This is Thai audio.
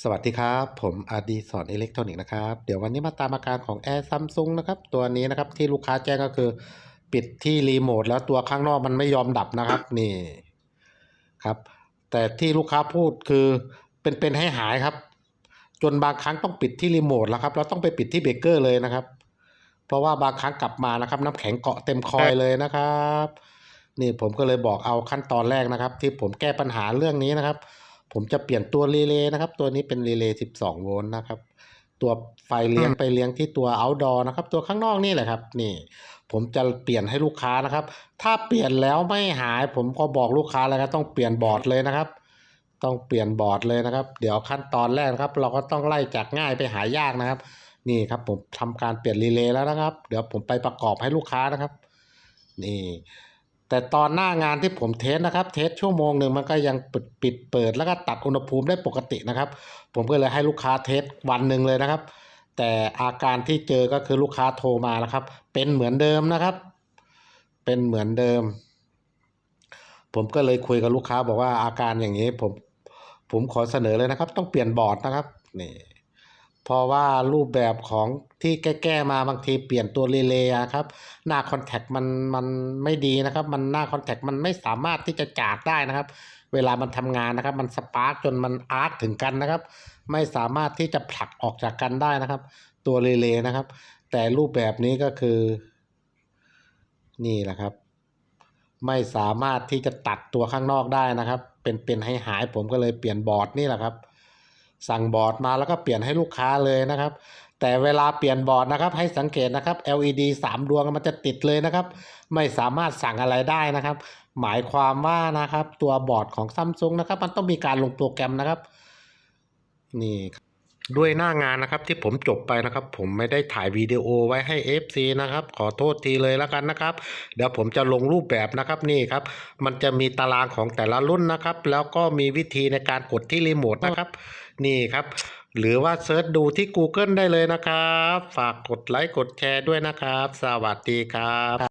สวัสดีครับ ผมอาดีสอนอิเล็กทรอนิกส์นะครับ เดี๋ยววันนี้มาตามอาการของแอร์ซัมซุงนะครับ ตัวนี้นะครับที่ลูกค้าแจ้งก็คือ ปิดที่รีโมทแล้วตัวข้างนอกมันไม่ยอมดับนะครับนี่ครับ แต่ที่ลูกค้าพูดคือเป็นเป็นให้หายครับ จนบางครั้งต้องปิดที่รีโมทแล้วครับแล้วต้องไปปิดที่เบรกเกอร์เลยนะครับ เพราะว่าบางครั้งกลับมานะครับ น้ำแข็งเกาะเต็มคอยเลยนะครับ นี่ผมก็เลยบอกเอาขั้นตอนแรกนะครับ ที่ผมแก้ปัญหาเรื่องนี้นะครับ ผมจะเปลี่ยนตัวรีเลย์นะครับ ตัวนี้เป็นรีเลย์12 โวลต์นะครับ ตัวไฟเลี้ยงไปเลี้ยงที่ตัว outdoor นะครับ ตัวข้างนอกนี่แหละครับ นี่ ผมจะเปลี่ยนให้ลูกค้านะครับ ถ้าเปลี่ยนแล้วไม่หาย ผมก็บอกลูกค้าเลยครับต้องเปลี่ยนบอร์ดเลยนะครับ ต้องเปลี่ยนบอร์ดเลยนะครับ เดี๋ยวขั้นตอนแรกนะครับ เราก็ต้องไล่จากง่ายไปหายากนะครับ นี่ครับ ผมทำการเปลี่ยนรีเลย์แล้วนะครับ เดี๋ยวผมไปประกอบให้ลูกค้านะครับ นี่ แต่ตอนหน้างานที่ผมเทสนะครับ เทสชั่วโมงหนึ่งมันก็ยังปิดปิดเปิดแล้วก็ตัดอุณหภูมิได้ปกตินะครับ ผมก็เลยให้ลูกค้าเทสวันหนึ่งเลยนะครับ แต่อาการที่เจอก็คือลูกค้าโทรมานะครับ เป็นเหมือนเดิมนะครับ เป็นเหมือนเดิม ผมก็เลยคุยกับลูกค้าบอกว่าอาการอย่างนี้ผมผมขอเสนอเลยนะครับ ต้องเปลี่ยนบอร์ดนะครับนี่ เพราะว่ารูปแบบของที่แก้ๆมาบางทีเปลี่ยนตัวรีเลย์ครับ หน้าคอนแทคมันมันไม่ดีนะครับ มันหน้าคอนแทคมันไม่สามารถที่จะจากได้นะครับ เวลามันทำงานนะครับ มันสปาร์กจนมันอาร์คถึงกันนะครับ ไม่สามารถที่จะผลักออกจากกันได้นะครับ ตัวรีเลย์นะครับ แต่รูปแบบนี้ก็คือ นี่แหละครับ ไม่สามารถที่จะตัดตัวข้างนอกได้นะครับ เป็นเป็นให้หายผมก็เลยเปลี่ยนบอร์ดนี่แหละครับ สั่งบอร์ดมาแล้วก็เปลี่ยนให้ลูกค้าเลยนะครับ แต่เวลาเปลี่ยนบอร์ดนะครับให้สังเกตนะครับ LED 3 ดวงมันจะติดเลยนะครับ ไม่สามารถสั่งอะไรได้นะครับ หมายความว่านะครับ ตัวบอร์ดของซัมซุงนะครับ มันต้องมีการลงโปรแกรมนะครับ นี่ด้วยหน้างานนะครับที่ผมจบไปนะครับ ผมไม่ได้ถ่ายวิดีโอไว้ให้ FC นะครับ ขอโทษทีเลยแล้วกันนะครับ เดี๋ยวผมจะลงรูปแบบนะครับนี่ครับ มันจะมีตารางของแต่ละรุ่นนะครับ แล้วก็มีวิธีในการกดที่รีโมทนะครับ นี่ครับ หรือว่าเซิร์ชดูที่ Google ได้เลยนะครับ ฝากกดไลค์กดแชร์ด้วยนะครับ สวัสดีครับ